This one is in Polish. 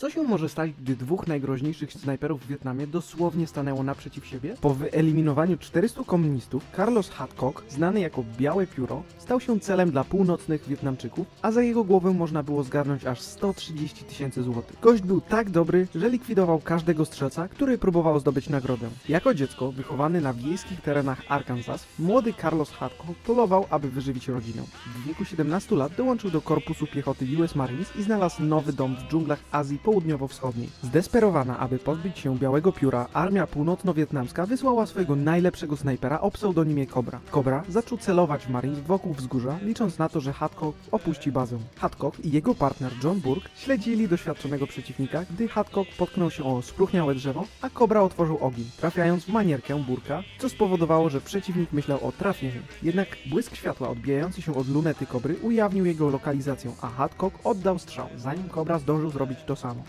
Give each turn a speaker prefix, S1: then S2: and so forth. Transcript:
S1: Co się może stać, gdy dwóch najgroźniejszych snajperów w Wietnamie dosłownie stanęło naprzeciw siebie? Po wyeliminowaniu 400 komunistów, Carlos Hadcock, znany jako Białe Pióro, stał się celem dla północnych Wietnamczyków, a za jego głowę można było zgarnąć aż 130 tysięcy złotych. Gość był tak dobry, że likwidował każdego strzelca, który próbował zdobyć nagrodę. Jako dziecko, wychowany na wiejskich terenach Arkansas, młody Carlos Hadcock polował, aby wyżywić rodzinę. W wieku 17 lat dołączył do korpusu piechoty US Marines i znalazł nowy dom w dżunglach Azji Południowo-Wschodniej. Zdesperowana, aby pozbyć się Białego Pióra, armia północno-wietnamska wysłała swojego najlepszego snajpera o pseudonimie Cobra. Cobra zaczął celować w Marines wokół wzgórza, licząc na to, że Hadcock opuści bazę. Hadcock i jego partner John Burke śledzili doświadczonego przeciwnika, gdy Hadcock potknął się o spróchniałe drzewo, a Cobra otworzył ogień, trafiając w manierkę Burka, co spowodowało, że przeciwnik myślał o trafieniu. Jednak błysk światła odbijający się od lunety Kobry ujawnił jego lokalizację, a Hadcock oddał strzał, zanim Cobra zdążył zrobić to samo.